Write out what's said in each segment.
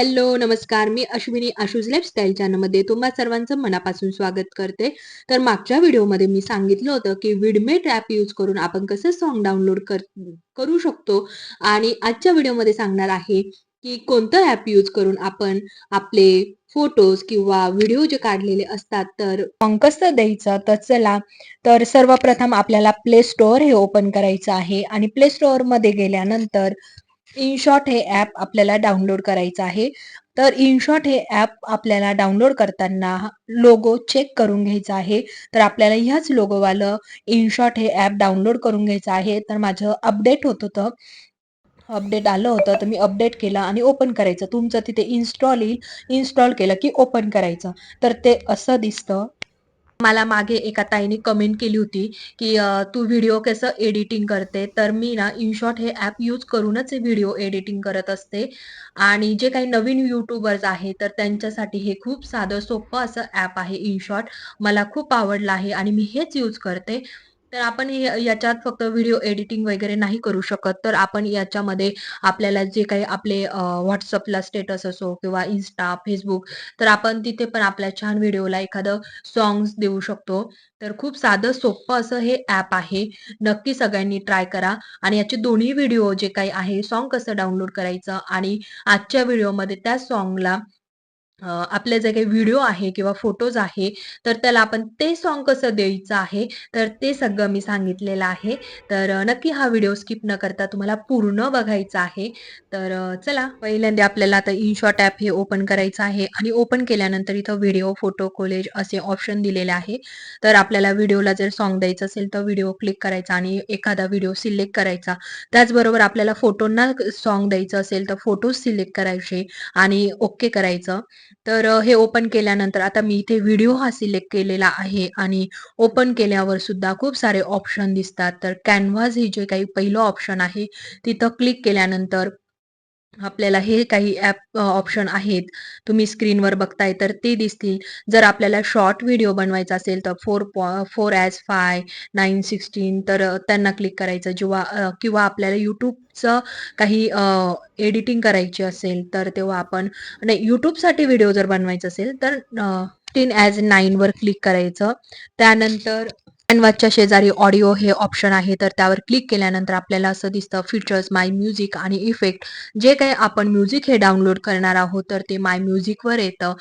Hello नमस्कार. मी Ashwini आशूज lifestyle चॅनलमध्ये तुम्हा सर्वांचं मनापासून स्वागत करते. तर मागच्या व्हिडिओमध्ये मी सांगितलं होतं की विडमेट ॲप यूज करून आपण कसं सॉन्ग डाउनलोड कर करू शकतो. आणि आजच्या व्हिडिओमध्ये सांगणार आहे की कोणतं ॲप यूज करून आपण आपले फोटोज किंवा व्हिडिओ जे काढलेले असतात तर कसं द्यायचं तर चला तर सर्वप्रथम आपल्याला प्ले स्टोअर हे ओपन करायचं आहे. आणि प्ले स्टोअरमध्ये गेल्यानंतर इनशॉट हे ॲप आपल्याला डाउनलोड करायचं आहे. तर इनशॉट हे ॲप आपल्याला डाउनलोड करताना लोगो चेक करून घ्यायचा आहे. तर आपल्याला ह्याच लोगोवालं इनशॉट हे ॲप डाउनलोड करून घ्यायचं आहे. तर माझं अपडेट होत होतं. अपडेट आलं होतं तर मी अपडेट केलं आणि ओपन करायचं. तुमचं तिथे इन्स्टॉल येईल. इन्स्टॉल केलं की ओपन करायचं. तर ते असं दिसतं. मला मागे एका ताईने कमेंट केली होती की तू व्हिडिओ कसं एडिटिंग करते? तर मी ना इनशॉट हे ॲप यूज करूनच व्हिडिओ एडिटिंग करत असते. आणि जे काही नवीन यूट्यूबर्स आहे तर त्यांच्यासाठी हे खूप साधं सोपं असं ॲप आहे इनशॉट मला खूप आवडलं आहे आणि मी हेच यूज करते. तर आपण याच्यात फक्त व्हिडिओ एडिटिंग वगैरे नाही करू शकत. तर आपण याच्यामध्ये आपल्याला जे काही आपले व्हॉट्सअपला स्टेटस असो किंवा इन्स्टा फेसबुक तर आपण तिथे पण आपल्या छान व्हिडिओला एखादं सॉंग्स देऊ शकतो. तर खूप साधं सोपं असं हे ॲप आहे. नक्की सगळ्यांनी ट्राय करा. आणि याचे दोन्ही व्हिडिओ जे काही आहे सॉन्ग कसं डाउनलोड करायचं आणि आजच्या व्हिडिओमध्ये त्या सॉन्गला आपले जे काही व्हिडिओ आहे किंवा फोटोज आहे तर त्याला आपण ते सॉन्ग कसं द्यायचं आहे तर ते सगळं मी सांगितलेलं आहे. तर नक्की हा व्हिडिओ स्किप न करता तुम्हाला पूर्ण बघायचा आहे. तर चला पहिल्यांदा आपल्याला आता इनशॉट ॲप हे ओपन करायचं आहे आणि ओपन केल्यानंतर इथं व्हिडिओ फोटो कॉलेज असे ऑप्शन दिलेले आहे. तर आपल्याला व्हिडिओला जर सॉन्ग द्यायचं असेल तर व्हिडिओ क्लिक करायचा आणि एखादा व्हिडिओ सिलेक्ट करायचा. त्याचबरोबर आपल्याला फोटोंना सॉन्ग द्यायचं असेल तर फोटोज सिलेक्ट करायचे आणि ओके करायचं. तर हे ओपन केल्यानंतर आता मी इथे व्हिडिओ हा सिलेक्ट केलेला आहे आणि ओपन केल्यावर सुद्धा खूप सारे ऑप्शन दिसतात. तर कॅनव्हास हे जे काही पहिलं ऑप्शन आहे तिथं क्लिक केल्यानंतर आपल्याला हे काही ॲप ऑप्शन आहेत. तुम्ही स्क्रीनवर बघताय तर ते दिसतील. जर आपल्याला शॉर्ट व्हिडिओ बनवायचा असेल तर फोर पॉ four as five nine sixteen तर त्यांना क्लिक करायचं. जेव्हा किंवा आपल्याला यूट्यूबचं काही एडिटिंग करायची असेल तर तेव्हा आपण नाही यूट्यूबसाठी व्हिडिओ जर बनवायचा असेल तर टेन ॲज नाईनवर क्लिक करायचं. त्यानंतर कॅनव्हासच्या शेजारी ऑडिओ हे ऑप्शन आहे. तर त्यावर क्लिक केल्यानंतर आपल्याला असं दिसतं फीचर्स माय म्युझिक आणि इफेक्ट जे काही आपण म्युझिक हे डाउनलोड करणार आहोत तर ते माय म्युझिकवर येतं.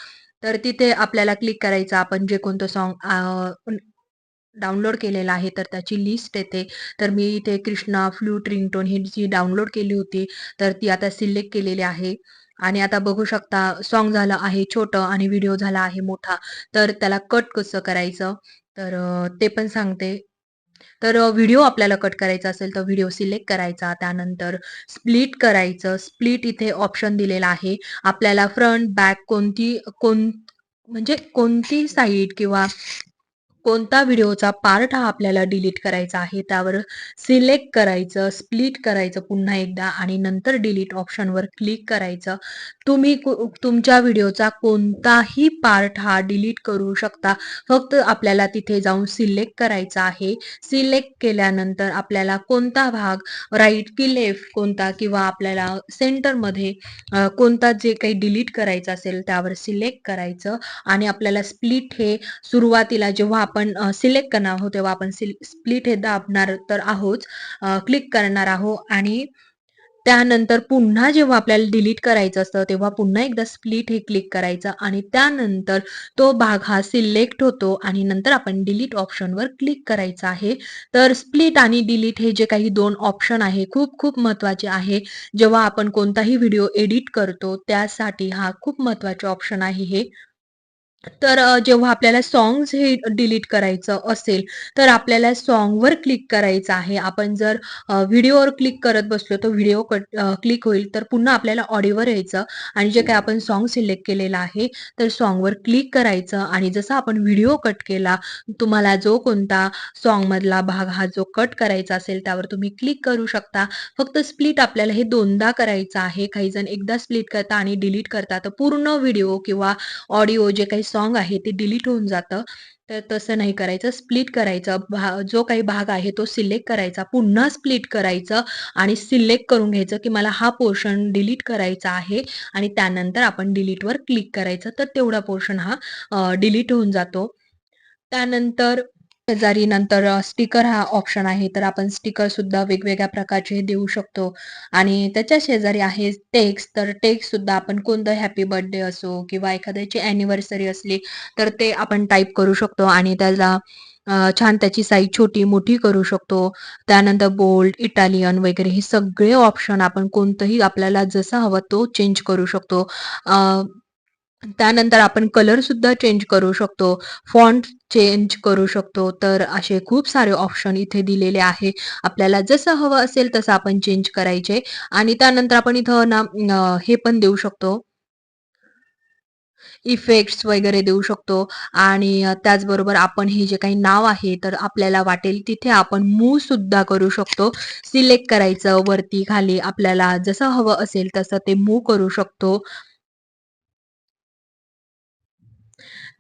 तर तिथे आपल्याला क्लिक करायचं. आपण जे कोणतं सॉन्ग डाउनलोड केलेलं आहे तर त्याची लिस्ट येते. तर मी इथे कृष्णा फ्लूट रिंगटोन ही जी डाउनलोड केली होती तर ती आता सिलेक्ट केलेली आहे. आणि आता बघू शकता सॉन्ग झालं आहे छोटं आणि व्हिडिओ झाला आहे मोठा. तर त्याला कट कसं करायचं? तर ते पण सांगते. तर व्हिडिओ आपल्याला कट करायचा असेल तर व्हिडिओ सिलेक्ट करायचा. त्यानंतर स्प्लिट करायचं. स्प्लिट इथे ऑप्शन दिलेला आहे. आपल्याला फ्रंट बॅक कोणती कोण म्हणजे कोणती साईड किंवा कोणता व्हिडिओचा पार्ट हा आपल्याला डिलीट करायचा आहे त्यावर सिलेक्ट करायचं स्प्लिट करायचं पुन्हा एकदा आणि नंतर डिलीट ऑप्शनवर क्लिक करायचं. तुम्ही कु- तुमच्या व्हिडिओचा कोणताही पार्ट हा डिलीट करू शकता. फक्त आपल्याला तिथे जाऊन सिलेक्ट करायचा आहे. सिलेक्ट केल्यानंतर आपल्याला कोणता भाग राईट की लेफ्ट कोणता किंवा आपल्याला सेंटरमध्ये कोणता जे काही डिलीट करायचं असेल त्यावर सिलेक्ट करायचं आणि आपल्याला स्प्लिट हे सुरुवातीला जेव्हा आपण आपण सिलेक्ट करणार आहोत तेव्हा आपण स्प्लिट हे दाबणार तर आहोत. क्लिक करणार आहोत आणि त्यानंतर पुन्हा जेव्हा आपल्याला डिलीट करायचं असतं तेव्हा पुन्हा एकदा स्प्लिट हे क्लिक करायचं आणि त्यानंतर तो भाग हा सिलेक्ट होतो आणि नंतर आपण डिलीट ऑप्शनवर क्लिक करायचं आहे. तर स्प्लिट आणि डिलीट हे जे काही दोन ऑप्शन आहे खूप खूप महत्त्वाचे आहे. जेव्हा आपण कोणताही व्हिडिओ एडिट करतो त्यासाठी हा खूप महत्त्वाचे ऑप्शन आहे हे. तर जेव्हा आपल्याला सॉन्ग्स हे डिलीट करायचं असेल, तर आपल्याला सॉन्गवर क्लिक करायचं आहे. आपण जर व्हिडिओवर क्लिक करत बसलो, तर व्हिडिओ कट क्लिक होईल. तर पुन्हा आपल्याला ऑडिओवर यायचं आणि जे काही आपण सॉन्ग सिलेक्ट केलेलं आहे, तर सॉन्गवर क्लिक करायचं आणि जसं आपण व्हिडिओ कट केला, तुम्हाला जो कोणता सॉन्गमधला भाग हा जो कट करायचा असेल, त्यावर तुम्ही क्लिक करू शकता. फक्त स्प्लिट आपल्याला हे दोनदा करायचं आहे. काही जण एकदा स्प्लिट करता आणि डिलीट करता तर पूर्ण व्हिडिओ किंवा ऑडिओ जे काही सॉन्ग आहे ते डिलीट होऊन जातं. तर तसं नाही करायचं. स्प्लिट करायचं. भा जो काही भाग आहे तो सिलेक्ट करायचा. पुन्हा स्प्लिट करायचं आणि सिलेक्ट करून घ्यायचं, की मला हा पोर्शन डिलीट करायचा आहे आणि त्यानंतर आपण डिलीटवर क्लिक करायचं. तर तेवढा पोर्शन हा डिलीट होऊन जातो. त्यानंतर शेजारी नंतर स्टिकर हा ऑप्शन आहे. तर आपण स्टिकरसुद्धा वेगवेगळ्या प्रकारचे देऊ शकतो आणि त्याच्या शेजारी आहे टेक्स्ट. तर टेक्स्टसुद्धा आपण कोणतं हॅपी बर्थडे असो किंवा एखाद्याची अॅनिव्हर्सरी असली, तर ते आपण टाईप करू शकतो आणि त्याला छान त्याची साईज छोटी-मोठी करू शकतो. त्यानंतर बोल्ड, इटालियन वगैरे हे सगळे ऑप्शन आपण कोणतंही आपल्याला जसा हवा तो चेंज करू शकतो. त्यानंतर आपण कलर सुद्धा चेंज करू शकतो. फॉन्ट चेंज करू शकतो. तर असे खूप सारे ऑप्शन इथे दिलेले आहे. आपल्याला जसं हवं असेल तसं आपण चेंज करायचे आणि त्यानंतर आपण इथं ना हे पण देऊ शकतो इफेक्ट्स वगैरे देऊ शकतो आणि त्याचबरोबर आपण हे जे काही नाव आहे, तर आपल्याला वाटेल तिथे आपण मूव सुद्धा करू शकतो. सिलेक्ट करायचं वरती, खाली आपल्याला जसं हवं असेल तसं ते मूव करू शकतो.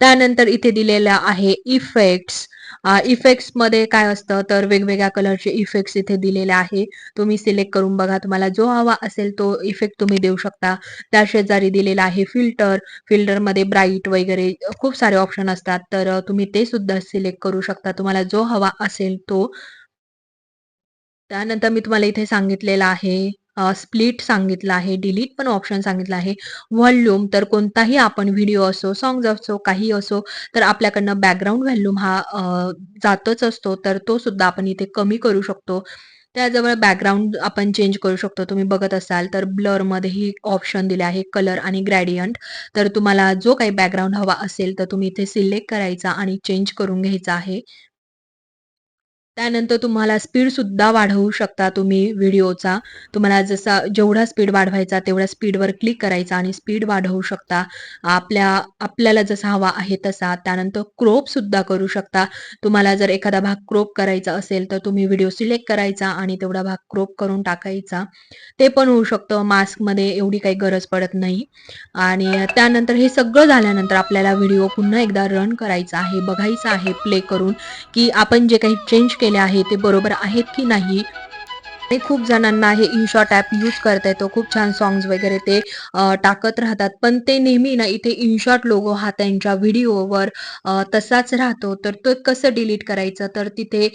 त्यानंतर इथे दिलेलं आहे इफेक्ट्स. इफेक्ट्स इफेक्ट्समध्ये काय असतं, तर वेगवेगळ्या कलरचे इफेक्ट्स इथे दिलेले आहे. तुम्ही सिलेक्ट करून बघा. तुम्हाला जो हवा असेल तो इफेक्ट तुम्ही देऊ शकता. त्या शेजारी दिलेला आहे फिल्टर. फिल्टरमध्ये ब्राईट वगैरे खूप सारे ऑप्शन असतात. तर तुम्ही ते सुद्धा सिलेक्ट करू शकता. तुम्हाला जो हवा असेल तो. त्यानंतर मी तुम्हाला इथे सांगितलेलं आहे स्प्लिट सांगितलं आहे, डिलीट पण ऑप्शन सांगितलं आहे. व्हॉल्यूम तर कोणताही आपण व्हिडिओ असो, सॉंग असो, काही असो, तर आपल्याकडनं बॅकग्राऊंड व्हॉल्यूम हा जातच असतो. तर तो सुद्धा आपण इथे कमी करू शकतो. त्याजवळ बॅकग्राऊंड आपण चेंज करू शकतो. तुम्ही बघत असाल तर ब्लरमध्येही ऑप्शन दिले आहे कलर आणि ग्रॅडियंट तर तुम्हाला जो काही बॅकग्राऊंड हवा असेल, तर तुम्ही इथे सिलेक्ट करायचा आणि चेंज करून घ्यायचा आहे. त्यानंतर तुम्हाला स्पीडसुद्धा वाढवू शकता तुम्ही व्हिडिओचा. तुम्हाला जसा जेवढा स्पीड वाढवायचा तेवढ्या स्पीडवर क्लिक करायचा आणि स्पीड वाढवू शकता. आपल्या आपल्याला जसा हवा आहे तसा. त्यानंतर क्रॉपसुद्धा करू शकता. तुम्हाला जर एखादा भाग क्रोप करायचा असेल, तर तुम्ही व्हिडिओ सिलेक्ट करायचा आणि तेवढा भाग क्रोप करून टाकायचा. ते पण होऊ शकतं. मास्कमध्ये एवढी काही गरज पडत नाही. आणि त्यानंतर हे सगळं झाल्यानंतर आपल्याला व्हिडिओ पुन्हा एकदा रन करायचा आहे, बघायचा आहे प्ले करून, की आपण जे काही चेंज केलं आहे ते बरोबर आहेत की नाही. आणि खूप जणांना हे इनशॉट ॲप यूज करता येतो. खूप छान सॉंग्स वगैरे ते टाकत राहतात. पण ते नेहमी ना इथे इनशॉट लोगो हा त्यांच्या व्हिडिओवर तसाच राहतो. तर तो कसं डिलीट करायचं? तर तिथे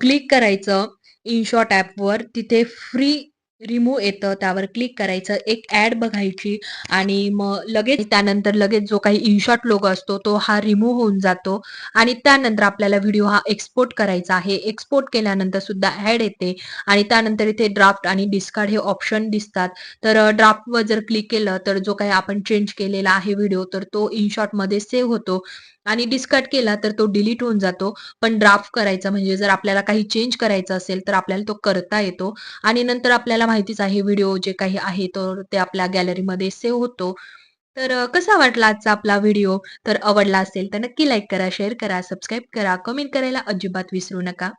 क्लिक करायचं इनशॉट ॲपवर. तिथे फ्री रिमूव्ह येतं. त्यावर क्लिक करायचं. एक ॲड बघायची आणि मग लगेच त्यानंतर लगेच जो काही इनशॉट लोगो असतो तो हा रिमूव्ह होऊन जातो आणि त्यानंतर आपल्याला व्हिडिओ हा एक्सपोर्ट करायचा आहे. एक्सपोर्ट केल्यानंतर सुद्धा ॲड येते आणि त्यानंतर इथे ड्राफ्ट आणि डिस्कार्ड हे ऑप्शन दिसतात. तर ड्राफ्टवर जर क्लिक केलं, तर जो काही आपण चेंज केलेला आहे व्हिडिओ, तर तो इनशॉटमध्ये सेव्ह होतो आणि डिस्कार्ड केला तर तो डिलीट होऊन जातो. पण ड्राफ्ट करायचा म्हणजे जर आपल्याला काही चेंज करायचं असेल, तर आपल्याला तो करता येतो आणि नंतर आपल्याला माहितीच आहे व्हिडिओ जे काही आहे, तर ते आपल्या गॅलरीमध्ये सेव्ह होतो. तर कसा वाटला आजचा आपला व्हिडिओ? तर आवडला असेल तर नक्की लाईक करा, शेअर करा, सबस्क्राईब करा, कमेंट करायला अजिबात विसरू नका.